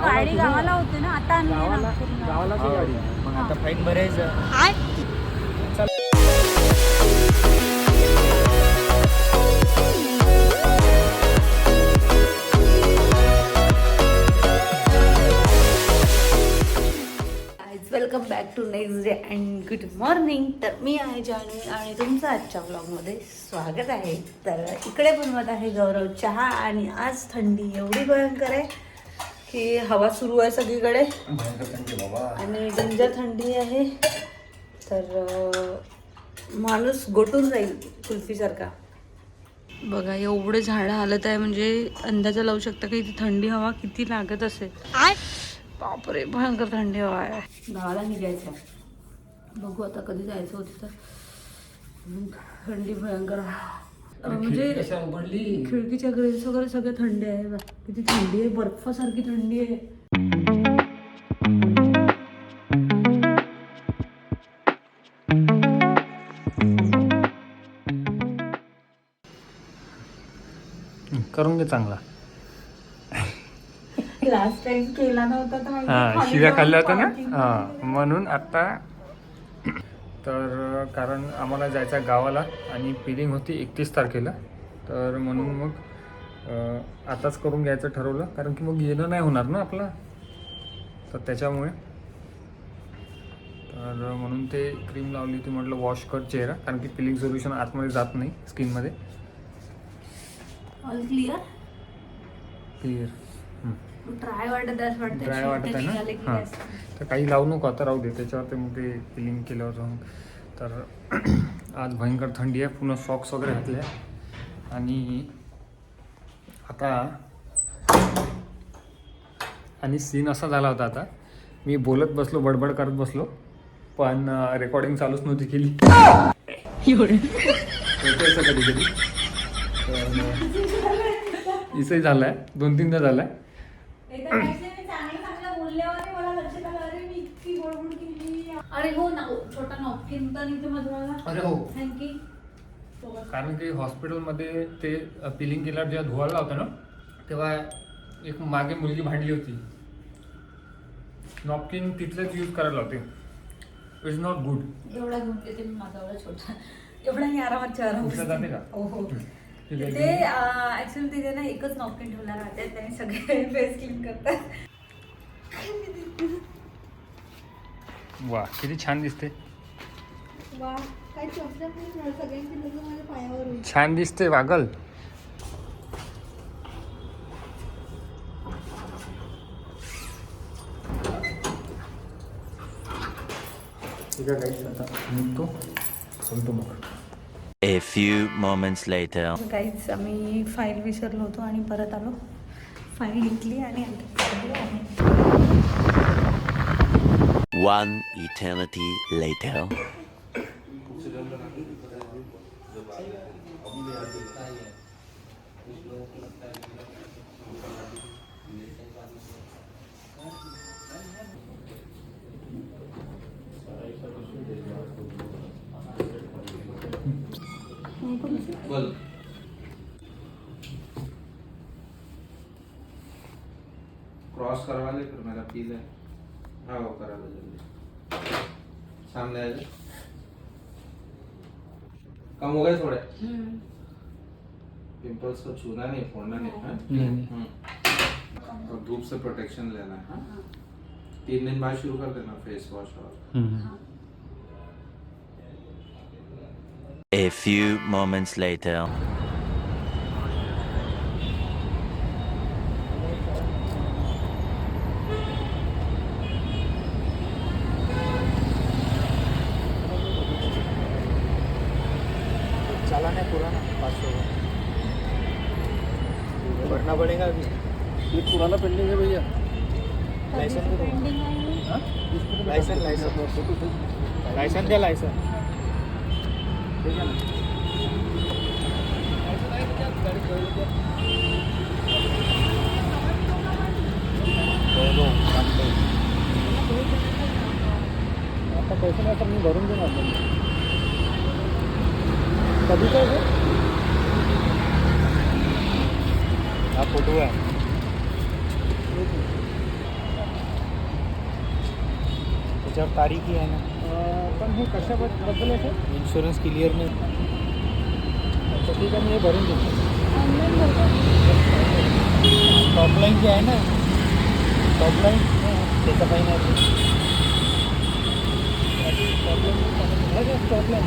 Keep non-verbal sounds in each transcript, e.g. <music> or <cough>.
गाडी गावाला होते ना आता आणली गावाला नागपूरला. गावाला ती गाडी मग आता फाईन भरायचं welcome back to next day and good morning तर मी आहे जान्हवी आणि तुमचं आजच्या ब्लॉगमध्ये स्वागत आहे. तर इकडे बनवत आहे गौरव चहा आणि आज थंडी एवढी भयंकर आहे. की हवा सुरू आहे सगळीकडे. आणि डेंजर थंडी आहे. तर माणूस गोटून जाईल कुल्फीसारखा बघा एवढे झाडं हालत आहे म्हणजे अंदाजा लावू शकता की इथे थंडी हवा किती लागत असेल? बापरे भयंकर थंडी हवा आहे. गावाला निघायचं आहे. बघू आता कधी जायचं होतं तर. थंडी भयंकर म्हणजे उघडली खिडकीच्या ग्रिल्स वगैरे सगळे थंडी आहे. बघ. किती थंडी आहे. बर्फासारखी थंडी आहे. करून घे चांगला. <laughs> लास्ट टाइम केला नव्हता तर माहिती हा खाली शिव्या जाऊन खाल्ल्या होत्या ना? parking हा म्हणून आता तर कारण आम्हाला जायचं आहे गावाला आणि पिलिंग होती एकतीस तारखेला. तर म्हणून मग अं, आताच करून घ्यायचं ठरवलं. कारण की मग येणं नाही होणार ना आपलं. तर त्याच्यामुळे. तर म्हणून ते क्रीम लावली होती म्हटलं वॉश कर चेहरा. कारण की पिलिंग सोल्युशन आतमध्ये जात नाही स्किनमध्ये ऑल क्लिअर क्लिअर ट्राय वाटत ड्राय वाटत आहे ना? हां. तर काही लावू नको आता राहू दे. त्याच्यावर ते मग ते क्लिनिंग केल्यावर जाऊन तर <clears throat> आज भयंकर थंडी आहे. पुन्हा सॉक्स वगैरे घातले. आणि आता आणि सीन असा झाला होता आता. मी बोलत बसलो बडबड करत बसलो पण रेकॉर्डिंग चालूच नव्हती केली. कधी कधी तर इसही झालं आहे दोन तीनदा झालं आहे अरे हो ना हो, छोटा नॉपकिन तर इथे मधवाला अरे हो. थँक्यू कारण की हॉस्पिटलमध्ये ते पिलिंग केल्यावर जेव्हा धुवायला होतं ना तेव्हा एक मागे मुलगी भांडली होती. नॉपकिन तिथलेच यूज करायला होते इज नॉट गुड एवढा घेऊन देते मी माझा एवढा छोटा. एवढा मी आरामात उठला जाते का? हो हो. तिथे ऍक्च्युली ना एकच नॉपकिन ठेवला राहते त्याने सगळे <laughs> फेस क्लीन करतात. वा किती छान दिसते. वा काय सगळ्यांची नजर माझ्या पायावर छान दिसते वागल. ठीक आहे काही आता निघतो. सांगतो मग. A few moments later. काहीच आम्ही फाईल विसरलो होतो आणि परत आलो फाईल घेतली आणि One eternity later. क्रॉस करवा ले फिर मेरा पी ले। हाँ वो करा लो जल्दी। सामने आ जा। कम हो गए थोड़े? पिंपल्स को छूना नहीं फोड़ना नहीं हाँ? हम्म। और धूप से प्रोटेक्शन लेना है हाँ? तीन दिन बाद शुरू कर देना फेस वॉश और A few moments later. चला नहीं पुराना पाँच सौ भरना पड़ेगा अभी। ये पुराना पेंडिंग है भैया। लाइसेंस दे दो लाइसेंस लाइसेंस लाइसेंस दे लाइसेंस ठीक है ना हो, आता पैसे नाही तर मी भरून देणार कधी काय हा फोटो आहे. त्याच्यावर तारीखही आहे ना. पण हे कशाबद्दल आहे सर इन्शुरन्स क्लिअर नाही अच्छा ठीक आहे मी हे। भरून देतो टॉपलाईन जी आहे ना टॉपलाईन त्याचा काही नाही टॉपलाईन टॉपलाईन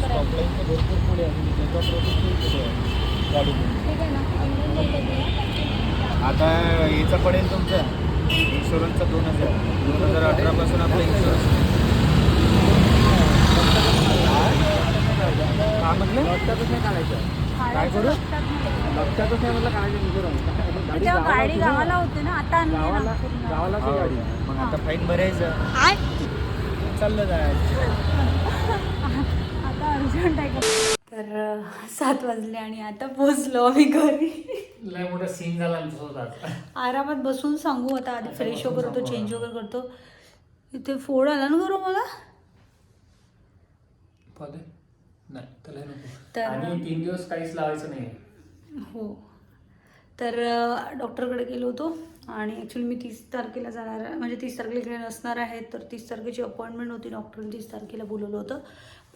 टॉपलाईनचं भरपूर पुढे आहे त्याचा पुढे आहे आता याचा पडेल तुमचा इन्शुरन्सचा दोन हजार. दोन हजार अठरापासून आपला इन्शुरन्स का म्हटलं? नाही काढायचं. काय करू? लक्षातच नाही. म्हटलं काढायचं इन्शुरन्स गाडी गावाला गाडी होती गावाला ना. आता गावाला ती हो. गाडी. मग आता फाईन भरायचं. चाललं जायचं. आता अर्जंट आहे का? तर सात वाजले आणि आता पोचलो आम्ही घरी. लय मोठा सीन झाला आमच्यासोबत आरामात बसून सांगू आता आधी फ्रेश वगैरे होतो चेंज वगैरे करतो. इथे फोड आला ना करू मला? पाहते नाही त्याला हे नको. तर- आणि तीन दिवस काहीच लावायचं नाही हो. तर अं, डॉक्टरकडे गेलो होतो आणि ॲक्च्युली मी तीस तारखेला जाणार आहे म्हणजे तीस तारखेला इकडे नसणार आहे तर तीस तारखेची अपॉइंटमेंट होती डॉक्टरने तीस तारखेला बोलवलं होतं.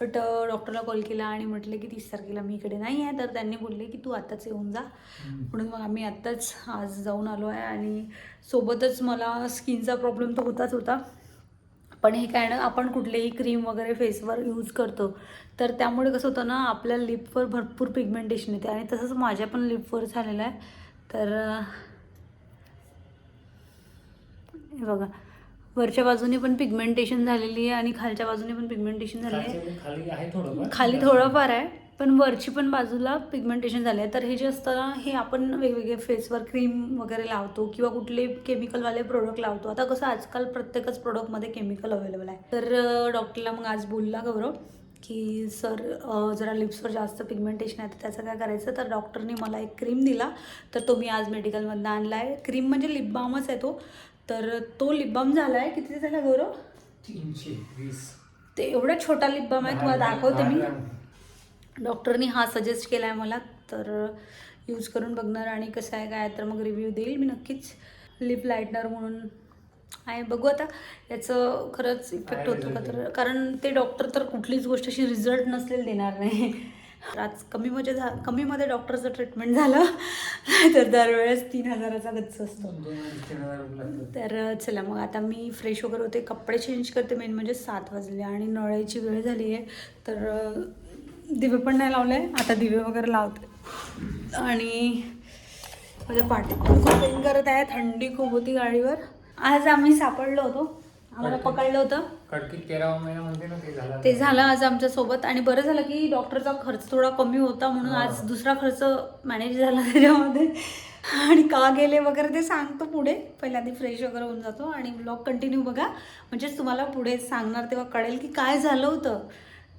बट डॉक्टरला कॉल केला आणि म्हटले की तीस तारखेला मी इकडे नाही आहे. तर त्यांनी बोलले की तू आत्ताच येऊन जा. म्हणून मग आम्ही आत्ताच आज जाऊन आलो आहे आणि सोबतच मला स्किनचा प्रॉब्लेम तर होताच होता. पण हे काय ना आपण कुठलेही क्रीम वगैरे फेसवर यूज करतो. तर त्यामुळे कसं होतं ना आपल्या लिपवर भरपूर पिगमेंटेशन येते. आणि तसंच माझ्या पण लिपवर झालेलं आहे. तर बघा. वरच्या बाजूने पण पिगमेंटेशन झालेली आहे आणि खालच्या बाजूने पण पिगमेंटेशन झालेली आहे. खाली थोडंफार. आहे पण वरची पण बाजूला पिगमेंटेशन झाले आहे. तर हे जे असतं ना हे आपण वेगवेगळे फेसवर क्रीम वगैरे लावतो किंवा कुठले केमिकलवाले प्रोडक्ट लावतो. आता कसं आजकाल प्रत्येकच प्रोडक्टमध्ये केमिकल अवेलेबल आहे. तर डॉक्टरला मग आज बोलला गौरव की सर जरा लिप्सवर जास्त पिगमेंटेशन आहे तर त्याचं काय करायचं? तर डॉक्टरने मला एक क्रीम दिला. तर तो मी आज मेडिकलमधनं आणला आहे क्रीम म्हणजे लिप बामच आहे तो. तर तो लिप बाम झाला आहे किती झाला गौरव? तीनशे वीस. ते एवढा छोटा लिप बाम आहे तुम्हाला दाखवते मी. डॉक्टरनी हा सजेस्ट केला आहे मला तर यूज करून बघणार आणि कसं आहे काय तर मग रिव्ह्यू देईल. मी नक्कीच लिप लाईटनर म्हणून आहे. बघू आता याचं खरंच इफेक्ट होतो का तर. कारण ते डॉक्टर तर कुठलीच गोष्ट अशी रिझल्ट नसलेली देणार नाही. आज कमीमध्ये म्हणजे झा कमीमध्ये डॉक्टरचं ट्रीटमेंट झालं. तर दरवेळेस तीन हजाराचा गच्च असतो. तर चला मग आता मी फ्रेश वगैरे होते. कपडे चेंज करते मेन म्हणजे सात वाजले आणि नळायची वेळ झाली आहे. तर दिवे पण नाही लावले. आता दिवे वगैरे लावते. आणि माझ्या पाठीत खूप पेन करत आहे. थंडी खूप होती गाडीवर. आज आम्ही सापडलो होतो. आम्हाला पकडलं होतं. कडकीत तेरावा महिना म्हणते ना ते झाला. ते झालं आज आमच्यासोबत आणि बरं झालं की डॉक्टरचा खर्च थोडा कमी होता म्हणून आज दुसरा खर्च मॅनेज झाला त्याच्यामध्ये. आणि का गेले वगैरे ते सांगतो पुढे. पहिल्या आधी फ्रेश वगैरे होऊन जातो आणि ब्लॉग कंटिन्यू बघा. म्हणजेच तुम्हाला पुढे सांगणार तेव्हा कळेल की काय झालं होतं.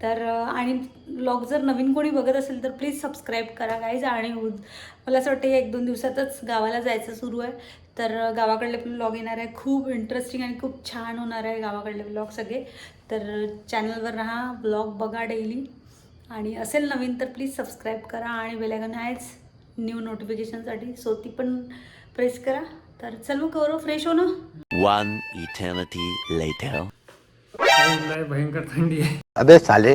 तर आणि ब्लॉग जर नवीन कोणी बघत असेल तर प्लीज सबस्क्राईब करा गाईज आणि मला असं वाटतं एक दोन दिवसातच गावाला जायचं सुरू आहे. तर गावाकडले ब्लॉग येणार आहे. खूप इंटरेस्टिंग आणि खूप छान होणार आहे गावाकडले ब्लॉग सगळे. तर चॅनलवर राहा ब्लॉग बघा डेली आणि असेल नवीन तर प्लीज सबस्क्राईब करा आणि बेलायकन आहेच न्यू नोटिफिकेशनसाठी सो ती पण प्रेस करा. तर चल मग करू फ्रेश हो ना भयंकर थंडी आहे. अबे साले.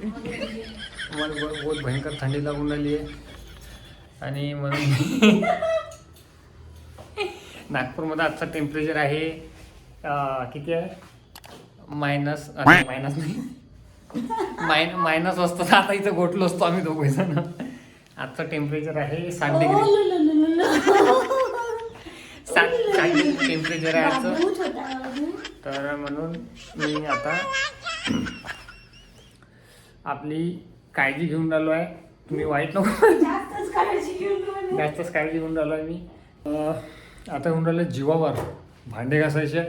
मला ब- बहुत भयंकर थंडी लागून राहिली आहे. आणि म्हणून नागपूरमध्ये आजचं टेम्परेचर आहे अं, किती आहे? मायनस मायनस नाही. मायन मायनस असतं तर आता इथं गोठलो असतो आम्ही दोघे जण आजचं टेम्परेचर आहे साठ डिग्री डिग्री टेम्परेचर आहे आजचं तर म्हणून मी आता आपली काळजी घेऊन राहिलो आहे. तुम्ही वाईट नको जास्तच काळजी घेऊन राहिलो. आहे मी. आता घेऊन राहिलो जीवावर भांडे घासायचे.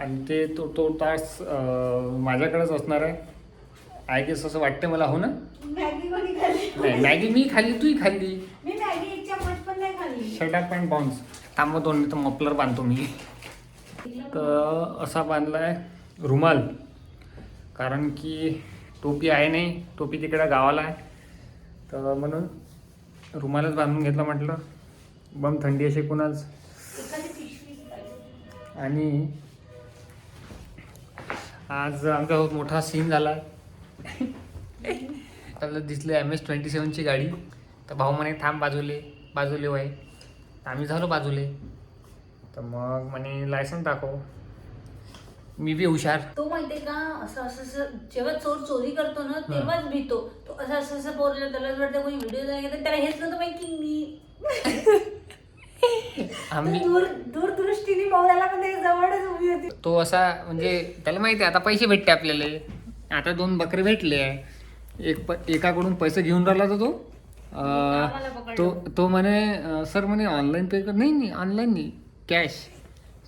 आणि ते तो तो तास माझ्याकडेच असणार आहे. आय गेस असं वाटते मला हो ना? नाही मॅगी मी खाल्ली तूही खाल्ली मी मॅगी एक चम्मच पण नाही खाल्ली शर्ट पॅन्ट दोन तर मफलर बांधतो मी. तर असा बांधला आहे रुमाल. कारण की टोपी आहे नाही टोपी तिकडे गावाला आहे. तर म्हणून रुमालच बांधून घेतला म्हटलं. बम थंडी अशी कुणाच. आणि आज आमचा खूप मोठा सीन झाला. त्याला दिसले एम एस ट्वेंटी सेवनची गाडी. तर भाऊ म्हणे थांब बाजूले बाजूले वय. आम्ही झालो बाजूले. तर मग म्हणे लायसन्स दाखव. मी बी हुशार. तो माहितीये का असं असं असं जेव्हा चोर चोरी करतो ना तेव्हाच भीतो. तो असं असं असं बोललं त्याला असं वाटतं कोणी व्हिडिओ नाही घेतला. त्याला हेच नव्हतं माहिती की मी. <laughs> आम्ही दूर दूरदृष्टीने बघायला पण ते जवळच उभी होती. तो असा म्हणजे त्याला माहिती आहे आता पैसे भेटते आपल्याला. आता दोन बकरे भेटले आहे. एक प एकाकडून पैसे घेऊन राहिला तर तो. तो तो म्हणे सर म्हणे ऑनलाईन पे कर. नाही नाही ऑनलाईन नाही. कॅश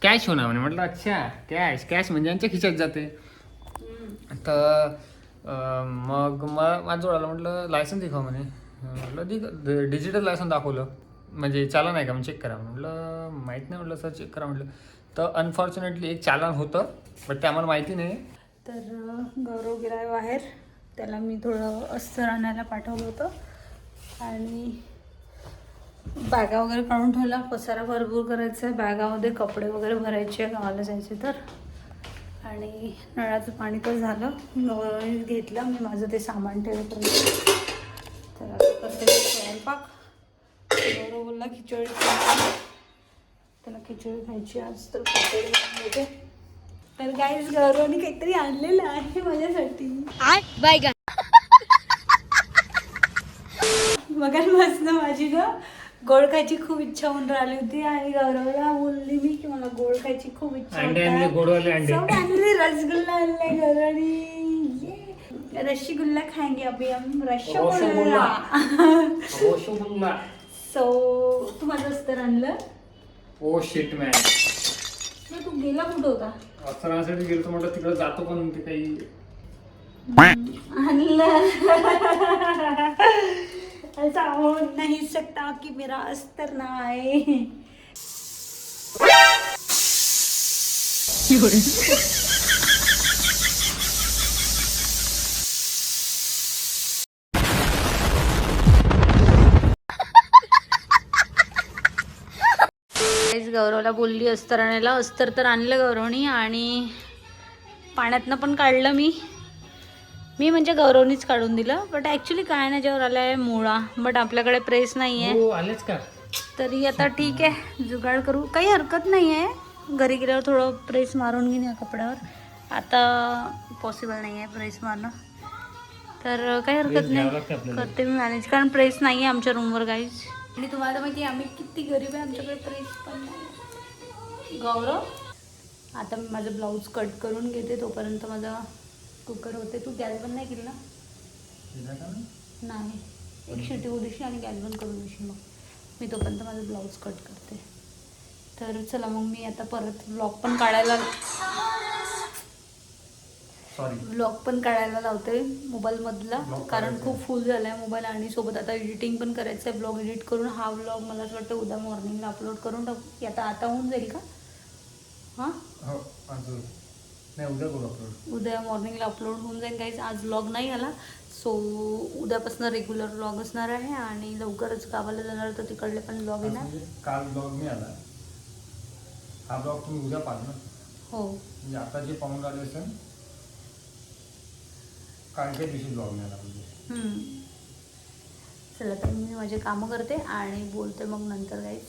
कॅश होणार म्हणे. म्हटलं अच्छा कॅश कॅश म्हणजे यांच्या खिशात जाते. तर मग मग माझं आलं. म्हटलं लायसन दाखव म्हणे. म्हटलं दिक डिजिटल लायसन दाखवलं. म्हणजे चालन आहे का? म्हणजे चेक करा. म्हटलं माहीत नाही. म्हटलं सर चेक करा. म्हटलं तर अनफॉर्च्युनेटली एक चालन होतं बट ते आम्हाला माहिती नाही. तर गौरव गेलाय बाहेर. त्याला मी थोडं अस्तर आणायला पाठवलं होतं. आणि बॅगा वगैरे काढून ठेवला पसारा भरपूर करायचा आहे. बॅगामध्ये कपडे वगैरे भरायचे आहे. गावाला जायचे तर. आणि नळाचं पाणी तर झालं. गौरवने घेतलं. मी माझं ते सामान ठेवलं तर. आता करते स्वयंपाक. गौरव बोलला खिचडी खायची. त्याला खिचडी खायची आज तर खिचडी तर गाईज गौरवने काहीतरी आणलेलं आहे माझ्यासाठी. बघा मस्त माझी ना गोड खायची खूप इच्छा होऊन राहिली होती आणि गौरवला बोलली मी की मला गोड खायची खूप इच्छा अंडे होता. आणले, गोडवाले अंडे. सब आणले रसगुल्ला आणलाय गौरवने. ये. रसगुल्ला खाएंगे अभी हम रसगुल्ला. रसगुल्ला. सो तू माझं अस्तर आणलं? ओ शिट मॅन मग तू गेला कुठं होता? अक्षरासाठी गेलो तर म्हटलं तिकडे जातो पण ते काही आणलं. ऐसा हो नहीं सकता कि मेरा अस्तर ना आए। गौरवला बोलली अस्तर आणायला. अस्तर तर आणलं गौरवनी आणि पाण्यातनं पण काढलं मी. मी म्हणजे गौरवनीच काढून दिलं बट ॲक्च्युली काय नाही जेव्हा आला आहे मुळा बट आपल्याकडे प्रेस नाही आहे आलेच का? तरी आता ठीक आहे जुगाड करू. काही हरकत नाही आहे घरी गेल्यावर थोडं प्रेस मारून घेईन या कपड्यावर. आता पॉसिबल नाही आहे प्रेस मारणं. तर काही हरकत नाही. करते मी मॅनेज कारण प्रेस नाही आहे आमच्या रूमवर काहीच आणि तुम्हाला माहिती आहे आम्ही किती गरीब आहे आमच्याकडे प्रेस पण नाही. गौरव आता मी माझं ब्लाऊज कट करून घेते तोपर्यंत माझा कुकर होते. तू गॅस बंद नाही केली? ना नाही. एक शिटी उडीशी आणि गॅस बंद करून देशील मग. मी तोपर्यंत माझं ब्लाऊज कट करते. तर चला मग मी आता परत ब्लॉग पण काढायला सॉरी ब्लॉग पण काढायला लावते मोबाईलमधला. कारण खूप फुल झाला आहे मोबाईल आणि सोबत आता एडिटिंग पण करायचं आहे. ब्लॉग एडिट करून हा ब्लॉग मला असं वाटतं उद्या मॉर्निंगला अपलोड करून टाकू. आता आता होऊन जाईल का? हां? हो उद्या मॉर्निंगला अपलोड होऊन जाईल काहीच आज व्लॉग नाही आला. सो उद्यापासून रेग्युलर व्लॉग असणार आहे आणि लवकरच गावाला जाणार तर तिकडले पण व्लॉग येणार. काल व्लॉग मी आला. हा ब्लॉग तुम्ही उद्या पाहा हो. म्हणजे आता जे पाहून आले असेल कालच्या दिवशी ब्लॉग मी आला म्हणजे. चला तर मी माझे कामं करते आणि बोलते मग नंतर काहीच